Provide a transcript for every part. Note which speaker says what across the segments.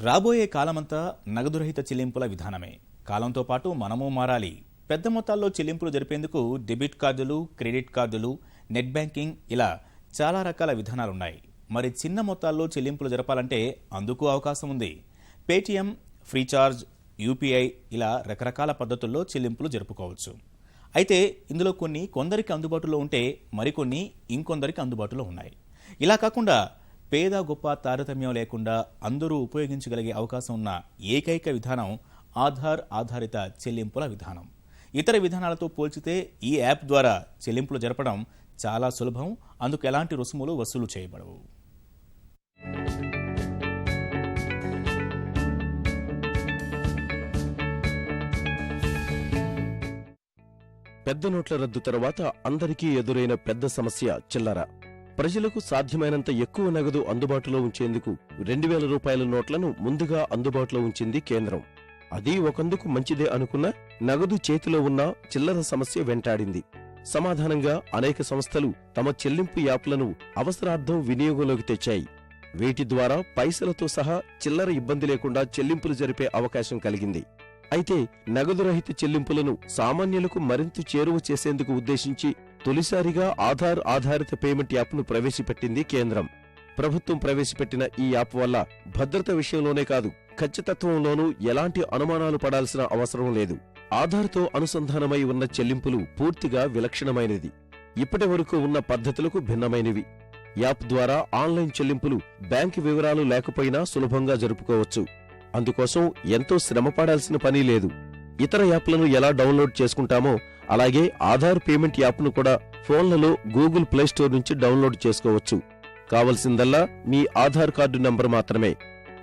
Speaker 1: రాబోయే కాలమంతా నగదురహిత చెల్లింపుల విధానమే. కాలంతో పాటు మనము మారాలి. పెద్ద మొత్తాల్లో చెల్లింపులు జరిపేందుకు డెబిట్ కార్డులు క్రెడిట్ కార్డులు నెట్ బ్యాంకింగ్ ఇలా చాలా రకాల విధానాలున్నాయి. మరి చిన్న మొత్తాల్లో చెల్లింపులు జరపాలంటే అందుకు అవకాశం ఉంది. పేటీఎం ఫ్రీచార్జ్ యూపీఐ ఇలా రకరకాల పద్ధతుల్లో చెల్లింపులు జరుపుకోవచ్చు. అయితే ఇందులో కొన్ని కొందరికి అందుబాటులో ఉంటే మరికొన్ని ఇంకొందరికి అందుబాటులో ఉన్నాయి. ఇలా కాకుండా పేద గొప్ప తారతమ్యం లేకుండా అందరూ ఉపయోగించగలిగే అవకాశం ఉన్న ఏకైక విధానం ఆధార్ ఆధారిత చెల్లింపుల విధానం. ఇతర విధానాలతో పోల్చితే ఈ యాప్ ద్వారా చెల్లింపులు జరపడం చాలా సులభం. అందుకు ఎలాంటి రుసుములు వసూలు చేయబడవు.
Speaker 2: పెద్ద నోట్ల రద్దు తర్వాత అందరికీ ఎదురైన పెద్ద సమస్య చిల్లర. ప్రజలకు సాధ్యమైనంత ఎక్కువ నగదు అందుబాటులో ఉంచేందుకు రెండు వేల రూపాయల నోట్లను ముందుగా అందుబాటులో ఉంచింది కేంద్రం. అది ఒకందుకు మంచిదే అనుకున్న నగదు చేతిలో ఉన్న చిల్లర సమస్య వెంటాడింది. సమాధానంగా అనేక సంస్థలు తమ చెల్లింపు యాప్లను అవసరార్థం వినియోగంలోకి తెచ్చాయి. వీటి ద్వారా పైసలతో సహా చిల్లర ఇబ్బంది లేకుండా చెల్లింపులు జరిపే అవకాశం కలిగింది. అయితే నగదు రహిత చెల్లింపులను సామాన్యులకు మరింత చేరువ చేసేందుకు ఉద్దేశించి తొలిసారిగా ఆధార్ ఆధారిత పేమెంట్ యాప్ను ప్రవేశపెట్టింది కేంద్రం. ప్రభుత్వం ప్రవేశపెట్టిన ఈ యాప్ వల్ల భద్రత విషయంలోనే కాదు ఖచ్చితత్వంలోనూ ఎలాంటి అనుమానాలు పడాల్సిన అవసరం లేదు. ఆధార్తో అనుసంధానమై ఉన్న చెల్లింపులు పూర్తిగా విలక్షణమైనది. ఇప్పటి వరకు ఉన్న పద్ధతులకు భిన్నమైనవి. యాప్ ద్వారా ఆన్లైన్ చెల్లింపులు బ్యాంకు వివరాలు లేకపోయినా సులభంగా జరుపుకోవచ్చు. అందుకోసం ఎంతో శ్రమపడాల్సిన పని లేదు. ఇతర యాప్లను ఎలా డౌన్లోడ్ చేసుకుంటామో అలాగే ఆధార్ పేమెంట్ యాప్ను కూడా ఫోన్లలో గూగుల్ ప్లేస్టోర్ నుంచి డౌన్లోడ్ చేసుకోవచ్చు. కావలసిందల్లా మీ ఆధార్ కార్డు నంబర్ మాత్రమే.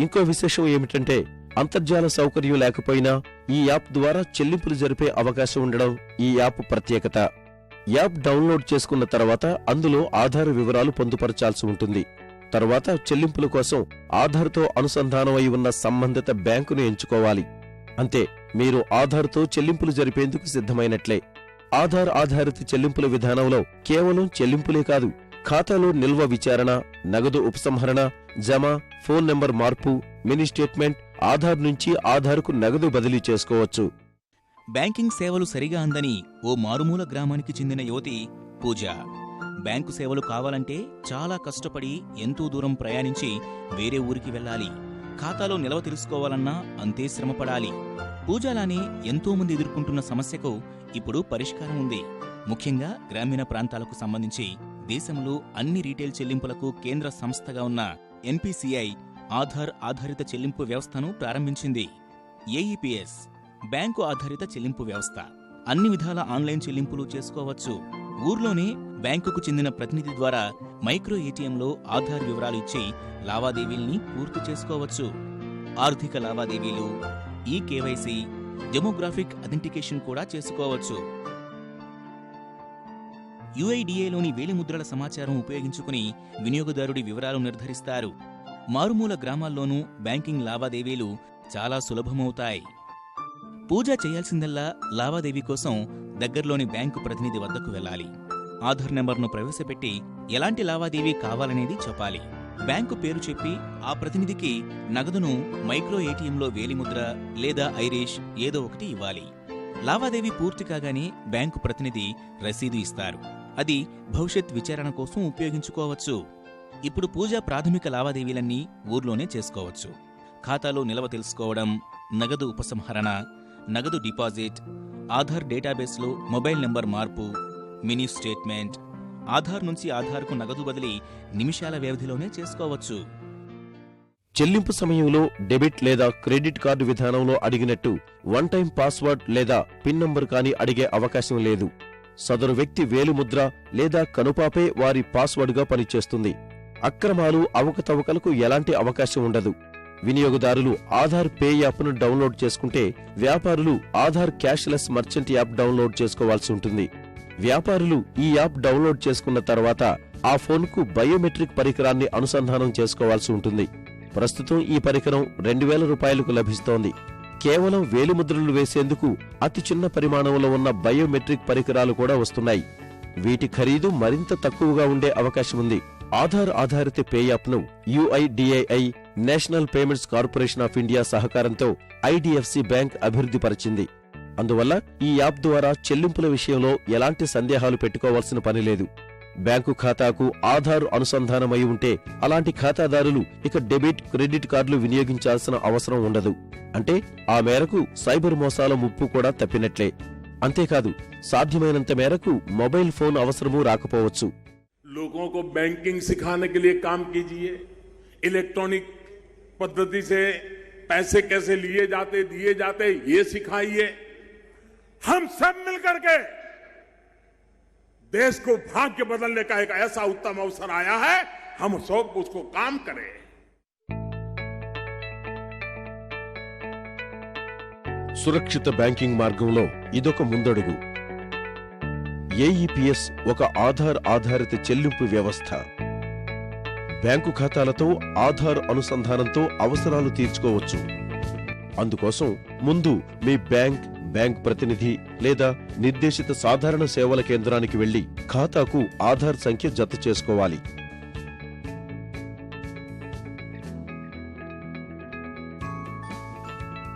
Speaker 2: ఇంకో విశేషం ఏమిటంటే అంతర్జాల సౌకర్యం లేకపోయినా ఈ యాప్ ద్వారా చెల్లింపులు జరిపే అవకాశం ఉండడం ఈ యాప్ ప్రత్యేకత. యాప్ డౌన్లోడ్ చేసుకున్న తర్వాత అందులో ఆధార్ వివరాలు పొందుపరచాల్సి ఉంటుంది. తర్వాత చెల్లింపుల కోసం ఆధార్తో అనుసంధానమై ఉన్న సంబంధిత బ్యాంకును ఎంచుకోవాలి. అంతే మీరు ఆధార్తో చెల్లింపులు జరిపేందుకు సిద్ధమైనట్లే. ఆధార్ ఆధారిత చెల్లింపుల విధానంలో కేవలం చెల్లింపులే కాదు ఖాతాలో నిల్వ విచారణ నగదు ఉపసంహరణ జమ ఫోన్ నెంబర్ మార్పు మినీ స్టేట్మెంట్ ఆధార్ నుంచి ఆధార్కు నగదు బదిలీ చేసుకోవచ్చు.
Speaker 1: బ్యాంకింగ్ సేవలు సరిగా అందని ఓ మారుమూల గ్రామానికి చెందిన యువతి పూజ. బ్యాంకు సేవలు కావాలంటే చాలా కష్టపడి ఎంతో దూరం ప్రయాణించి వేరే ఊరికి వెళ్ళాలి. ఖాతాలో నిల్వ తెలుసుకోవాలన్నా అంతే శ్రమపడాలి. పూజలానే ఎంతో మంది ఎదుర్కొంటున్న సమస్యకు ఇప్పుడు పరిష్కారం ఉంది. ముఖ్యంగా గ్రామీణ ప్రాంతాలకు సంబంధించి దేశంలో అన్ని రీటైల్ చెల్లింపులకు కేంద్ర సంస్థగా ఉన్న ఎన్పిసిఐ ఆధార్ ఆధారిత చెల్లింపు వ్యవస్థను ప్రారంభించింది. ఏఈపిఎస్ బ్యాంకు ఆధారిత చెల్లింపు వ్యవస్థ. అన్ని విధాల ఆన్లైన్ చెల్లింపులు చేసుకోవచ్చు. ఊర్లోనే బ్యాంకుకు చెందిన ప్రతినిధి ద్వారా మైక్రో ఏటీఎంలో ఆధార్ వివరాలు ఇచ్చి లావాదేవీల్ని పూర్తి చేసుకోవచ్చు. ఆర్థిక లావాదేవీలు ఈ కేవైసీ డెమోగ్రాఫిక్ అథెంటికేషన్ కూడా చేసుకోవచ్చు. యుఐడిఏలోని వేలిముద్రల సమాచారం ఉపయోగించుకుని వినియోగదారుడి వివరాలు నిర్ధారిస్తారు. మారుమూల గ్రామాల్లోనూ బ్యాంకింగ్ లావాదేవీలు చాలా సులభమవుతాయి. పూజ చేయాల్సిందల్లా లావాదేవీ కోసం దగ్గర్లోని బ్యాంకు ప్రతినిధి వద్దకు వెళ్ళాలి. ఆధార్ నెంబర్ను ప్రవేశపెట్టి ఎలాంటి లావాదేవీ కావాలనేది చెప్పాలి. బ్యాంకు పేరు చెప్పి ఆ ప్రతినిధికి నగదును మైక్రో ఏటీఎంలో వేలిముద్ర లేదా ఐరిష్ ఏదో ఒకటి ఇవ్వాలి. లావాదేవీ పూర్తి కాగానే బ్యాంకు ప్రతినిధి రసీదు ఇస్తారు. అది భవిష్యత్ విచారణ కోసం ఉపయోగించుకోవచ్చు. ఇప్పుడు పూజ ప్రాథమిక లావాదేవీలన్నీ ఊర్లోనే చేసుకోవచ్చు. ఖాతాలో నిల్వ తెలుసుకోవడం నగదు ఉపసంహరణ నగదు డిపాజిట్ ఆధార్ డేటాబేస్లో మొబైల్ నెంబర్ మార్పు మినీ స్టేట్మెంట్. ఆధార్ నుంచి ఆధార్కు నగదు బదిలీ నిమిషాల వ్యవధిలోనే చేసుకోవచ్చు.
Speaker 2: చెల్లింపు సమయంలో డెబిట్ లేదా క్రెడిట్ కార్డు విధానంలో అడిగినట్టు వన్ టైం పాస్వర్డ్ లేదా పిన్ నంబర్ కానీ అడిగే అవకాశం లేదు. సదరు వ్యక్తి వేలుముద్ర లేదా కనుపాపే వారి పాస్వర్డ్గా పనిచేస్తుంది. అక్రమాలు అవకతవకలకు ఎలాంటి అవకాశం ఉండదు. వినియోగదారులు ఆధార్ పే యాప్ను డౌన్లోడ్ చేసుకుంటే వ్యాపారులు Aadhaar cashless merchant app download చేసుకోవాల్సి ఉంటుంది. వ్యాపారులు ఈ యాప్ డౌన్లోడ్ చేసుకున్న తర్వాత ఆ ఫోన్కు బయోమెట్రిక్ పరికరాన్ని అనుసంధానం చేసుకోవాల్సి ఉంటుంది. ప్రస్తుతం ఈ పరికరం రెండు వేల రూపాయలకు లభిస్తోంది. కేవలం వేలిముద్రలు వేసేందుకు అతి చిన్న పరిమాణంలో ఉన్న బయోమెట్రిక్ పరికరాలు కూడా వస్తున్నాయి. వీటి ఖరీదు మరింత తక్కువగా ఉండే అవకాశం ఉంది. ఆధార్ ఆధారిత పే యాప్ను UIDAI national payments corporation of India సహకారంతో ఐడిఎఫ్సి బ్యాంక్ అభివృద్ధిపరిచింది. అందువల్ల ఈ యాప్ ద్వారా చెల్లింపుల విషయంలో ఎలాంటి సందేహాలు పెట్టుకోవాల్సిన పని లేదు బ్యాంకు ఖాతాకు ఆధార్ అనుసంధానమై ఉంటే అలాంటి ఖాతాదారులు ఇక డెబిట్ క్రెడిట్ కార్డులు వినియోగించాల్సిన అవసరం ఉండదు అంటే ఆ మేరకు సైబర్ మోసాల ముప్పు కూడా తప్పినట్లే అంతేకాదు సాధ్యమైనంత మేరకు మొబైల్ ఫోన్ అవసరమూ రాకపోవచ్చు
Speaker 3: लोगों को बैंकिंग सिखाने के लिए काम कीजिए इलेक्ट्रॉनिक पद्धति से पैसे कैसे लिए जाते दिए जाते ये सिखाइए हम सब मिलकर के देश को भाग्य बदलने का एक ऐसा उत्तम अवसर आया है हम सब उसको काम करें
Speaker 2: సురక్షిత బ్యాంకింగ్ మార్గంలో ఇదొక ముందడుగు ఏఈపిఎస్ ఒక ఆధార్ ఆధారిత చెల్లింపు వ్యవస్థ బ్యాంకు ఖాతాలతో ఆధార్ అనుసంధానంతో అవసరాలు తీర్చుకోవచ్చు అందుకోసం ముందు మీ బ్యాంక్ బ్యాంక్ ప్రతినిధి లేదా నిర్దేశిత సాధారణ సేవల కేంద్రానికి వెళ్ళి ఖాతాకు ఆధార్ సంఖ్య జత చేసుకోవాలి.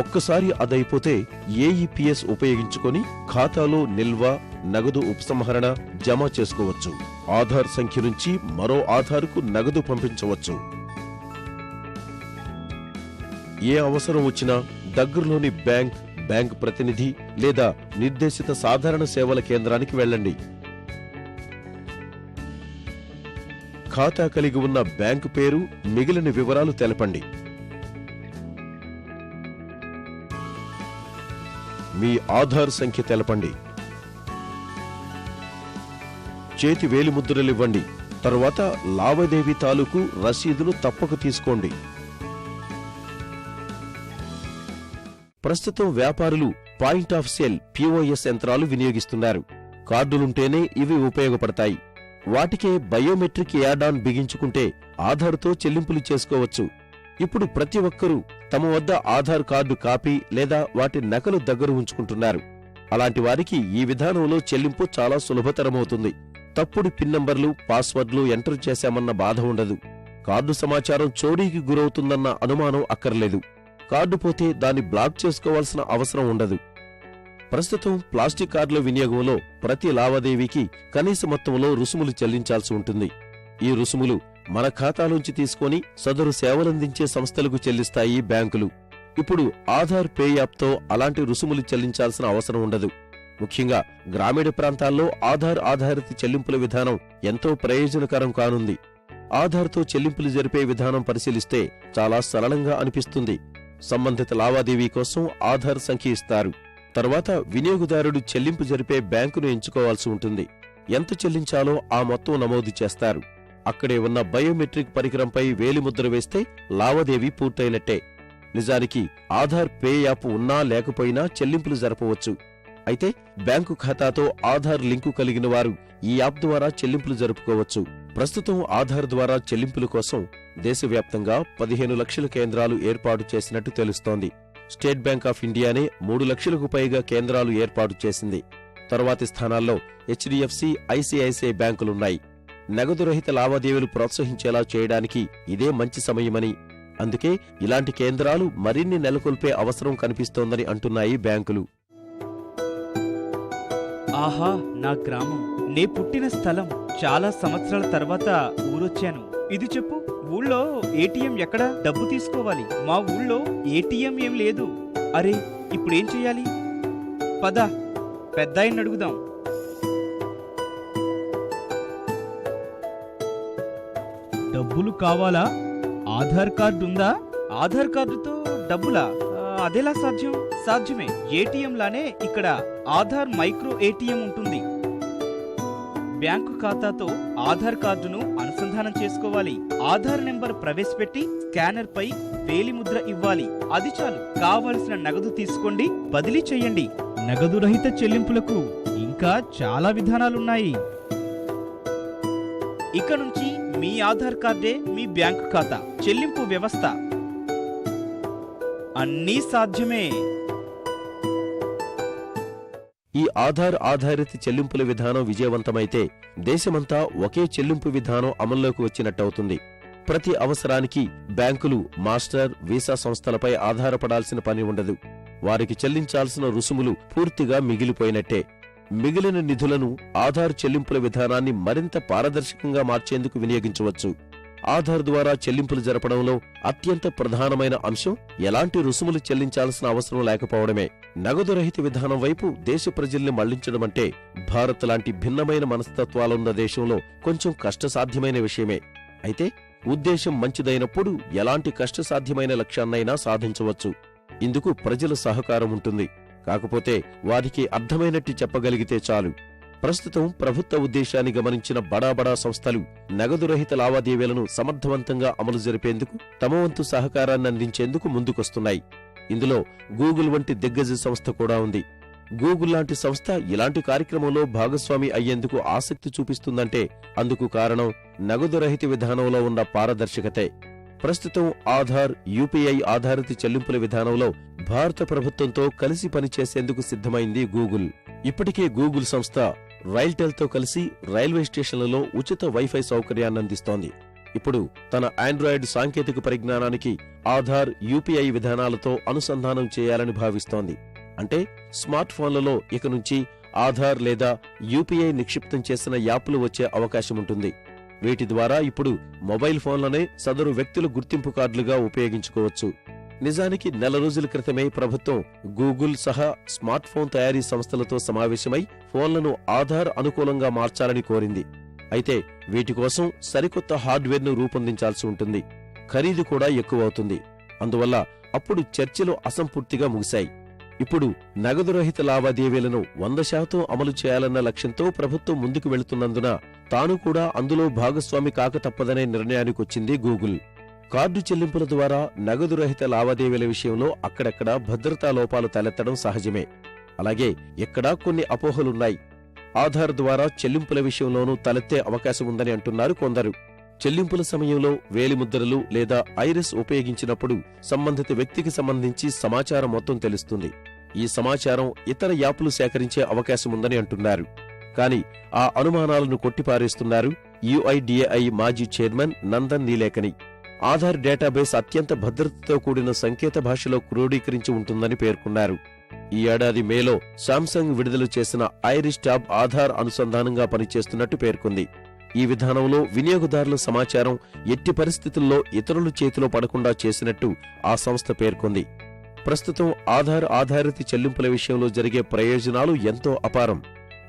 Speaker 2: ఒక్కసారి అదైపోతే ఏఈపిఎస్ ఉపయోగించుకొని ఖాతాలో నిల్వ నగదు ఉపసంహరణ జమ చేసుకోవచ్చు. ఆధార్ సంఖ్య నుంచి మరో ఆధార్కు నగదు పంపించవచ్చు. ఏ అవసరం వచ్చినా దగ్గరలోని బ్యాంక్ బ్యాంకు ప్రతినిధి లేదా నిర్దేశిత సాధారణ సేవల కేంద్రానికి వెళ్ళండి. ఖాతా కలిగి ఉన్న బ్యాంకు పేరు మిగిలిన వివరాలు తెలపండి. మీ ఆధార్ సంఖ్య తెలపండి. చేతి వేలిముద్రలివ్వండి. తరువాత లావాదేవీ తాలూకు రసీదును తప్పక తీసుకోండి. ప్రస్తుతం వ్యాపారులు పాయింట్ ఆఫ్ సేల్ పిఓఎస్ యంత్రాలు వినియోగిస్తున్నారు. కార్డులుంటేనే ఇవి ఉపయోగపడతాయి. వాటికే బయోమెట్రిక్ యాడాన్ ఆన్ బిగించుకుంటే ఆధార్తో చెల్లింపులు చేసుకోవచ్చు. ఇప్పుడు ప్రతి ఒక్కరూ తమ వద్ద ఆధార్ కార్డు కాపీ లేదా వాటి నకలు దగ్గర ఉంచుకుంటున్నారు. అలాంటి వారికి ఈ విధానంలో చెల్లింపు చాలా సులభతరమవుతుంది. తప్పుడు పిన్ నంబర్లు పాస్వర్డ్లు ఎంటర్ చేశామన్న బాధ ఉండదు. కార్డు సమాచారం చోరీకి గురవుతుందన్న అనుమానం అక్కర్లేదు. కార్డు పోతే దాన్ని బ్లాక్ చేసుకోవాల్సిన అవసరం ఉండదు. ప్రస్తుతం ప్లాస్టిక్ కార్డుల వినియోగంలో ప్రతి లావాదేవీకి కనీస మొత్తంలో రుసుములు చెల్లించాల్సి ఉంటుంది. ఈ రుసుములు మన ఖాతాలోంచి తీసుకొని సదరు సేవలందించే సంస్థలకు చెల్లిస్తాయి బ్యాంకులు. ఇప్పుడు ఆధార్ పే యాప్తో అలాంటి రుసుములు చెల్లించాల్సిన అవసరం ఉండదు. ముఖ్యంగా గ్రామీణ ప్రాంతాల్లో ఆధార్ ఆధారిత చెల్లింపుల విధానం ఎంతో ప్రయోజనకరం కానుంది. ఆధార్తో చెల్లింపులు జరిపే విధానం పరిశీలిస్తే చాలా సరళంగా అనిపిస్తుంది. సంబంధిత లావాదేవీ కోసం ఆధార్ సంఖ్య ఇస్తారు తర్వాత వినియోగదారుడు చెల్లింపు జరిపే బ్యాంకును ఎంచుకోవాల్సి ఉంటుంది. ఎంత చెల్లించాలో ఆ మొత్తం నమోదు చేస్తారు. అక్కడే ఉన్న బయోమెట్రిక్ పరికరంపై వేలిముద్ర వేస్తే లావాదేవీ పూర్తయినట్టే. నిజానికి ఆధార్ పే యాప్ ఉన్నా లేకపోయినా చెల్లింపులు జరపవచ్చు. అయితే బ్యాంకు ఖాతాతో ఆధార్ లింకు కలిగిన వారు ఈ యాప్ ద్వారా చెల్లింపులు జరుపుకోవచ్చు. ప్రస్తుతం ఆధార్ ద్వారా చెల్లింపుల కోసం దేశవ్యాప్తంగా పదిహేను లక్షల కేంద్రాలు ఏర్పాటు చేసినట్టు తెలుస్తోంది. స్టేట్ బ్యాంక్ ఆఫ్ ఇండియానే మూడు లక్షలకు పైగా కేంద్రాలు ఏర్పాటు చేసింది. తరువాతి స్థానాల్లో హెచ్డిఎఫ్సి ఐసిఐసిఐ బ్యాంకులున్నాయి. నగదు రహిత లావాదేవీలు ప్రోత్సహించేలా చేయడానికి ఇదే మంచి సమయమని. అందుకే ఇలాంటి కేంద్రాలు మరిన్ని నెలకొల్పే అవసరం కనిపిస్తోందని అంటున్నాయి బ్యాంకులు.
Speaker 4: ఆహా నా గ్రామం. నే పుట్టిన స్థలం. చాలా సంవత్సరాల తర్వాత ఊరొచ్చాను. ఇది చెప్పు. ఊళ్ళో ఏటీఎం ఎక్కడ? డబ్బు తీసుకోవాలి. మా ఊళ్ళో ఏటీఎం ఏం లేదు. అరే ఇప్పుడేం చెయ్యాలి పద పెద్ద అడుగుదాం. డబ్బులు కావాలా? ఆధార్ కార్డు ఉందా? ఆధార్ కార్డుతో డబ్బులా? అదేలా సాధ్యం? సాధ్యమే. ఏటీఎం లానే ఇక్కడ ఆధార్ మైక్రో ఏటీఎం ఉంటుంది. బ్యాంకు ఖాతాతో ఆధార్ కార్డును అనుసంధానం చేసుకోవాలి. ఆధార్ నెంబర్ ప్రవేశపెట్టి స్కానర్ పై వేలిముద్ర ఇవ్వాలి. అది చాలు. కావలసిన నగదు తీసుకోండి. బదిలీ చేయండి. నగదు రహిత చెల్లింపులకు ఇంకా చాలా విధానాలున్నాయి. ఇక నుంచి మీ ఆధార్ కార్డే మీ బ్యాంకు ఖాతా. చెల్లింపు వ్యవస్థ. అన్నీ సాధ్యమే.
Speaker 2: ఈ ఆధార్ ఆధారిత చెల్లింపుల విధానం విజయవంతమైతే దేశమంతా ఒకే చెల్లింపు విధానం అమల్లోకి వచ్చినట్టవుతుంది. ప్రతి అవసరానికి బ్యాంకులు మాస్టర్ వీసా సంస్థలపై ఆధారపడాల్సిన పని ఉండదు. వారికి చెల్లించాల్సిన రుసుములు పూర్తిగా మిగిలిపోయినట్టే. మిగిలిన నిధులను ఆధార్ చెల్లింపుల విధానాన్ని మరింత పారదర్శకంగా మార్చేందుకు వినియోగించవచ్చు. ఆధార్ ద్వారా చెల్లింపులు జరపడంలో అత్యంత ప్రధానమైన అంశం ఎలాంటి రుసుములు చెల్లించాల్సిన అవసరం లేకపోవడమే. నగదు రహిత విధానం వైపు దేశ ప్రజల్ని మళ్ళించడమంటే భారత్ లాంటి భిన్నమైన మనస్తత్వాలున్న దేశంలో కొంచెం కష్టసాధ్యమైన విషయమే. అయితే ఉద్దేశం మంచిదైనప్పుడు ఎలాంటి కష్టసాధ్యమైన లక్ష్యాన్నైనా సాధించవచ్చు. ఇందుకు ప్రజల సహకారం ఉంటుంది. కాకపోతే వారికి అర్థమైనట్టు చెప్పగలిగితే చాలు. ప్రస్తుతం ప్రభుత్వ ఉద్దేశాన్ని గమనించిన బడా బడా సంస్థలు నగదు రహిత లావాదేవీలను సమర్థవంతంగా అమలు జరిపేందుకు తమ వంతు సహకారాన్ని అందించేందుకు ముందుకొస్తున్నాయి. ఇందులో గూగుల్ వంటి దిగ్గజ సంస్థ కూడా ఉంది. గూగుల్ లాంటి సంస్థ ఇలాంటి కార్యక్రమంలో భాగస్వామి అయ్యేందుకు ఆసక్తి చూపిస్తుందంటే అందుకు కారణం నగదు రహిత విధానంలో ఉన్న పారదర్శకతే. ప్రస్తుతం ఆధార్ యూపీఐ ఆధారిత చెల్లింపుల విధానంలో భారత ప్రభుత్వంతో కలిసి పనిచేసేందుకు సిద్ధమైంది గూగుల్. ఇప్పటికే గూగుల్ సంస్థ రైల్టెల్తో కలిసి రైల్వే స్టేషన్లలో ఉచిత వైఫై సౌకర్యాన్ని అందిస్తోంది ఇప్పుడు తన ఆండ్రాయిడ్ సాంకేతిక పరిజ్ఞానానికి ఆధార్ యూపీఐ విధానాలతో అనుసంధానం చేయాలని భావిస్తోంది. అంటే స్మార్ట్ ఫోన్లలో ఇక నుంచి ఆధార్ లేదా యూపీఐ నిక్షిప్తం చేసిన యాప్లు వచ్చే అవకాశం ఉంటుంది. వీటి ద్వారా ఇప్పుడు మొబైల్ ఫోన్లనే సదరు వ్యక్తుల గుర్తింపు కార్డులుగా ఉపయోగించుకోవచ్చు. నిజానికి నెల రోజుల క్రితమే ప్రభుత్వం గూగుల్ సహా స్మార్ట్ ఫోన్ తయారీ సంస్థలతో సమావేశమై ఫోన్లను ఆధార్ అనుకూలంగా మార్చాలని కోరింది. అయితే వీటి కోసం సరికొత్త హార్డ్వేర్ను రూపొందించాల్సి ఉంటుంది. ఖరీదు కూడా ఎక్కువవుతుంది. అందువల్ల అప్పుడు చర్చలు అసంపూర్తిగా ముగిశాయి. ఇప్పుడు నగదు రహిత లావాదేవీలను వంద శాతం అమలు చేయాలన్న లక్ష్యంతో ప్రభుత్వం ముందుకు వెళుతున్నందున తాను కూడా అందులో భాగస్వామి కాక తప్పదనే నిర్ణయానికొచ్చింది గూగుల్. కార్డు చెల్లింపుల ద్వారా నగదు రహిత లావాదేవీల విషయంలో అక్కడక్కడా భద్రతా లోపాలు తలెత్తడం సహజమే. అలాగే ఎక్కడా కొన్ని అపోహలున్నాయి. ఆధార్ ద్వారా చెల్లింపుల విషయంలోనూ తలెత్తే అవకాశం ఉందని అంటున్నారు కొందరు. చెల్లింపుల సమయంలో వేలిముద్రలు లేదా ఐరిస్ ఉపయోగించినప్పుడు సంబంధిత వ్యక్తికి సంబంధించి సమాచారం మొత్తం తెలుస్తుంది. ఈ సమాచారం ఇతర యాప్లు సేకరించే అవకాశం ఉందని అంటున్నారు. కాని ఆ అనుమానాలను కొట్టిపారేస్తున్నారు యుఐడిఏఐ మాజీ చైర్మన్ నందన్ నీలేకని. ఆధార్ డేటాబేస్ అత్యంత భద్రతతో కూడిన సంకేత భాషలో క్రోడీకరించి ఉంటుందని పేర్కొన్నారు. ఈ ఏడాది మేలో శాంసంగ్ విడుదల చేసిన ఐరిష్ టాబ్ ఆధార్ అనుసంధానంగా పనిచేస్తున్నట్టు పేర్కొంది. ఈ విధానంలో వినియోగదారుల సమాచారం ఎట్టి పరిస్థితుల్లో ఇతరుల చేతిలో పడకుండా చేసినట్టు ఆ సంస్థ పేర్కొంది. ప్రస్తుతం ఆధార్ ఆధారిత చెల్లింపుల విషయంలో జరిగే ప్రయోజనాలు ఎంతో అపారం.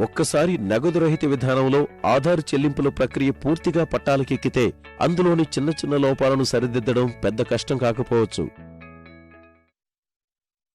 Speaker 2: ఒక్కసారి నగదు రహిత విధానంలో ఆధార్ చెల్లింపుల ప్రక్రియ పూర్తిగా పట్టాలకెక్కితే అందులోని చిన్న చిన్న లోపాలను సరిదిద్దడం పెద్ద కష్టం కాకపోవచ్చు.